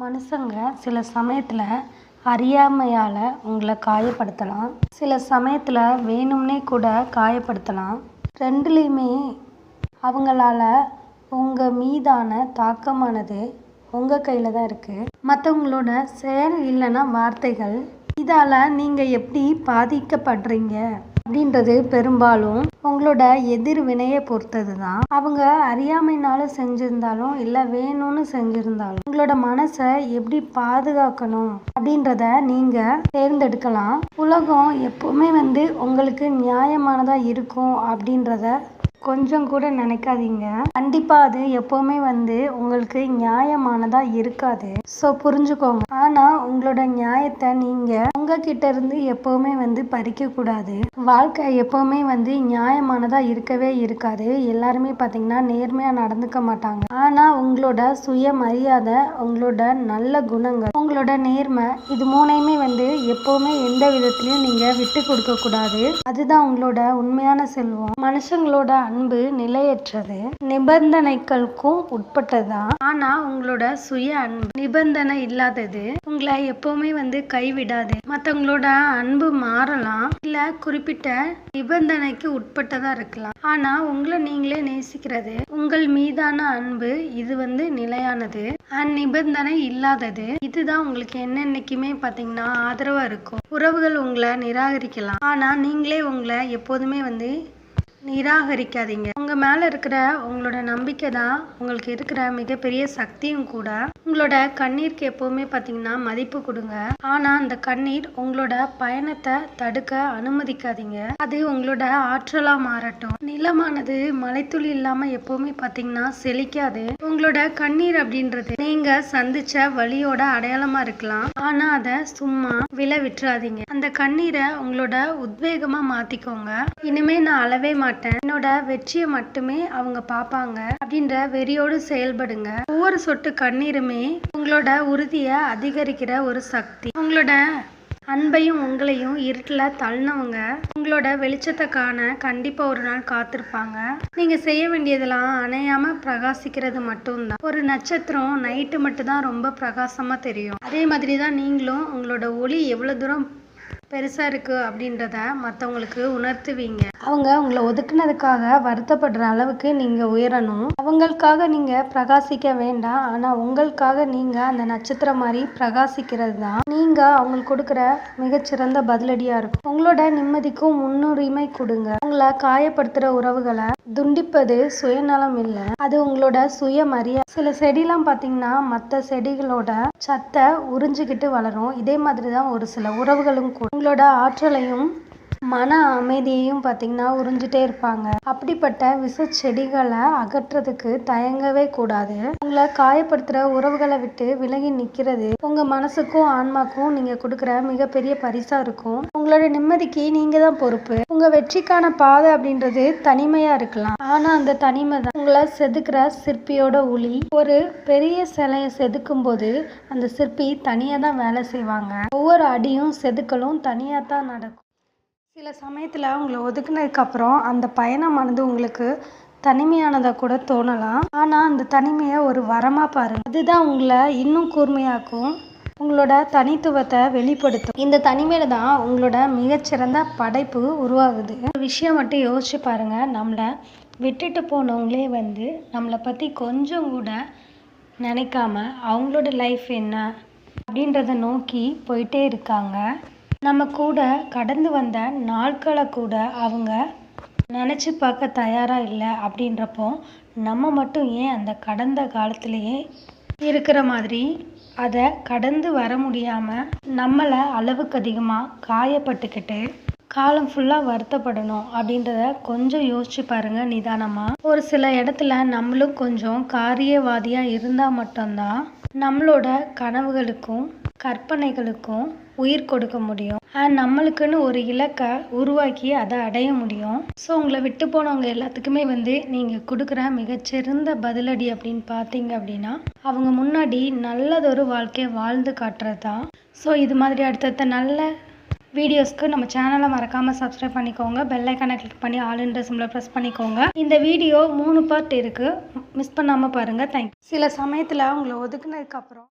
மனுஷங்க சில சமயத்தில் அறியாமையால் உங்களை காயப்படுத்தலாம். சில சமயத்தில் வேணும்னே கூட காயப்படுத்தலாம். ரெண்டுலேயுமே அவங்களால உங்கள் மீதான தாக்கமானது உங்கள் கையில் தான் இருக்குது மற்றவங்களோட செயல் இல்லைன்னா வார்த்தைகள் இதால் நீங்கள் எப்படி பாதிக்கப்படுறீங்க? அப்படின்றது பெரும்பாலும் உங்களோட எதிர்வினையை பொறுத்தது தான் அவங்க அறியாமைனால செஞ்சுருந்தாலும் இல்லை வேணும்னு செஞ்சுருந்தாலும் உங்களோட மனசை எப்படி பாதுகாக்கணும் அப்படின்றத நீங்கள் தேர்ந்தெடுக்கலாம். உலகம் எப்போவுமே வந்து உங்களுக்கு நியாயமானதாக இருக்கும் அப்படின்றத கொஞ்சம் கூட நினைக்காதீங்க. கண்டிப்பாக அது எப்போவுமே வந்து உங்களுக்கு நியாயமானதாக இருக்காது. ஸோ புரிஞ்சுக்கோங்க. ஆனால் உங்களோட நியாயத்தை நீங்கள் உங்ககிட்ட இருந்து எப்போவுமே வந்து பறிக்கக்கூடாது வாழ்க்கை எப்போவுமே வந்து நியாயமானதாக இருக்கவே இருக்காது. எல்லாருமே பார்த்தீங்கன்னா நேர்மையாக நடந்துக்க மாட்டாங்க. ஆனால் உங்களோட சுயமரியாதை உங்களோட நல்ல குணங்கள் உங்களோட நேர்மை இது மூணையுமே வந்து எப்போவுமே எந்த விதத்துலையும் நீங்கள் விட்டு கொடுக்கக்கூடாது அதுதான் உங்களோட உண்மையான செல்வம். மனுஷங்களோட அன்பு நிலையற்றது. நிபந்தனைகளுக்கும் உட்பட்டதுதான். ஆனா உங்களோட சுய அன்பு நிபந்தனை இல்லாதது உங்களை எப்பவுமே வந்து கைவிடாது. மத்தவங்களோட அன்பு மாறலாம். இல்ல குறிப்பிட்ட நிபந்தனைக்கு உட்பட்டதா இருக்கலாம். ஆனா உங்களை நீங்களே நேசிக்கிறது உங்கள் மீதான அன்பு இது வந்து நிலையானது. அண்ட் நிபந்தனை இல்லாதது இதுதான் உங்களுக்கு என்னென்னைக்குமே பாத்தீங்கன்னா ஆதரவா இருக்கும். உறவுகள் உங்களை நிராகரிக்கலாம். ஆனா நீங்களே உங்களை எப்போதுமே வந்து நிராகரிக்காதீங்க. உங்க மேல இருக்கிற உங்களோட நம்பிக்கை தான் உங்களுக்கு இருக்கிற மிகப்பெரிய சக்தியும் கூட. உங்களோட கண்ணீருக்கு எப்பவுமே பார்த்தீங்கன்னா மதிப்பு கொடுங்க. ஆனா அந்த கண்ணீர் உங்களோட பயணத்தை தடுக்க அனுமதிக்காதீங்க. அது உங்களோட ஆற்றலா மாறட்டும். நிலமானது மலைத்துளி இல்லாம எப்பவுமே பார்த்தீங்கன்னா செழிக்காது. உங்களோட கண்ணீர் அப்படின்றது நீங்க சந்திச்ச வழியோட அடையாளமா இருக்கலாம். ஆனா அதை சும்மா விலை விட்டுறாதீங்க. அந்த கண்ணீரை உங்களோட உத்வேகமா மாத்திக்கோங்க. இனிமே நான் அளவே மாட்டேன். என்னோட வெற்றியை மட்டுமே அவங்க பார்ப்பாங்க. அப்படின்ற வெறியோடு செயல்படுங்க. ஒவ்வொரு சொட்டு கண்ணீருமே உங்களோட உறுதியை அதிகரிக்கிற ஒரு சக்தி. உங்களோட அன்பையும் உங்களையும் இருட்டில் தள்ளினவங்க உங்களோட வெளிச்சத்தை காண கண்டிப்பாக ஒரு நாள் காத்திருப்பாங்க. நீங்கள் செய்ய வேண்டியதெல்லாம் அணையாமல் பிரகாசிக்கிறது மட்டும்தான். ஒரு நட்சத்திரம் நைட்டு மட்டும்தான் ரொம்ப பிரகாசமாக தெரியும். அதே மாதிரி தான் நீங்களும் உங்களோட ஒளி எவ்வளோ தூரம் பெருசாக இருக்குது அப்படின்றத மற்றவங்களுக்கு உணர்த்துவீங்க. அவங்க உங்களை ஒதுக்குனதுக்காக வருத்தப்படுற அளவுக்கு நீங்கள் உயரணும். அவங்களுக்காக நீங்கள் பிரகாசிக்க வேண்டாம். ஆனால் உங்களுக்காக நீங்கள் அந்த நட்சத்திரம் மாதிரி பிரகாசிக்கிறது தான் நீங்கள் அவங்களுக்கு கொடுக்குற மிகச்சிறந்த பதிலடியாக இருக்கும். உங்களோட நிம்மதிக்கும் முன்னுரிமை கொடுங்க. உங்களை காயப்படுத்துகிற உறவுகளை துண்டிப்பது சுயநலம் இல்லை. அது உங்களோட சுயமரியாதை சில செடிலாம் பார்த்தீங்கன்னா மற்ற செடிகளோட சத்தை உறிஞ்சிக்கிட்டு வளரும். இதே மாதிரி தான் ஒரு சில உறவுகளும் கூட. உங்களோட ஆற்றலையும் மன அமைதியையும் பார்த்தீங்கன்னா உறிஞ்சிட்டே இருப்பாங்க. அப்படிப்பட்ட விஷ செடிகளை அகற்றுறதுக்கு தயங்கவே கூடாது. உங்களை காயப்படுத்துகிற உறவுகளை விட்டு விலகி நிற்கிறது உங்கள் மனசுக்கும் ஆன்மாக்கும் நீங்கள் கொடுக்குற மிகப்பெரிய பரிசாக இருக்கும். உங்களோட நிம்மதிக்கு நீங்கள் தான் பொறுப்பு. உங்கள் வெற்றிக்கான பாதை அப்படின்றது தனிமையாக இருக்கலாம். ஆனால் அந்த தனிமை தான். உங்களை செதுக்குற சிற்பியோட ஒளி ஒரு பெரிய சிலையை செதுக்கும் போது அந்த சிற்பி தனியாக தான் வேலை செய்வாங்க. ஒவ்வொரு அடியும் செதுக்கலும் தனியாக தான் நடக்கும். சில சமயத்தில் உங்களை ஒதுக்குனதுக்கப்புறம் அந்த பயணமானது உங்களுக்கு தனிமையானதாக கூட தோணலாம். ஆனால் அந்த தனிமையை ஒரு வரமாக பாருங்கள் அதுதான் உங்களை இன்னும் கூர்மையாக்கும் உங்களோட தனித்துவத்தை வெளிப்படுத்தும். இந்த தனிமையில தான் உங்களோட மிகச்சிறந்த படைப்பு உருவாகுது. ஒரு விஷயம் மட்டும் யோசிச்சு பாருங்க. நம்மளை விட்டுட்டு போனவங்களே வந்து நம்மளை பற்றி கொஞ்சம் கூட நினைக்காம அவங்களோட லைஃப் என்ன அப்படின்றத நோக்கி போயிட்டே இருக்காங்க. நம்ம கூட கடந்து வந்த நாட்களை கூட அவங்க நினச்சி பார்க்க தயாராக இல்லை அப்படின்றப்போ நம்ம மட்டும் ஏன் அந்த கடந்த காலத்திலேயே இருக்கிற மாதிரி அதை கடந்து வர முடியாமல் நம்மளை அளவுக்கு அதிகமாக காயப்பட்டுக்கிட்டு காலம் ஃபுல்லாக வருத்தப்படணும் அப்படின்றத கொஞ்சம் யோசிச்சு பாருங்கள் நிதானமாக ஒரு சில இடத்துல நம்மளும் கொஞ்சம் காரியவாதியாக இருந்தால் மட்டும்தான் நம்மளோட கனவுகளுக்கும் கற்பனைகளுக்கும் உயிர் கொடுக்க முடியும். அண்ட் நம்மளுக்குன்னு ஒரு இலக்கை உருவாக்கி அதை அடைய முடியும். ஸோ உங்களை விட்டு போனவங்க எல்லாத்துக்குமே வந்து நீங்கள் கொடுக்குற மிகச்சிறந்த பதிலடி அப்படின்னு பார்த்தீங்க அப்படின்னா அவங்க முன்னாடி நல்லதொரு வாழ்க்கையை வாழ்ந்து காட்டுறது. தான் ஸோ இது மாதிரி அடுத்தடுத்த நல்ல வீடியோஸ்க்கு நம்ம சேனலை மறக்காமல் சப்ஸ்கிரைப் பண்ணிக்கோங்க. பெல் கிளிக் பண்ணி ஆளுன்ற சிம்ல ப்ரெஸ் பண்ணிக்கோங்க. இந்த வீடியோ மூணு பார்ட் இருக்குது மிஸ் பண்ணாமல் பாருங்கள் தேங்க் சில சமயத்தில் உங்களை ஒதுக்குனதுக்கப்புறம்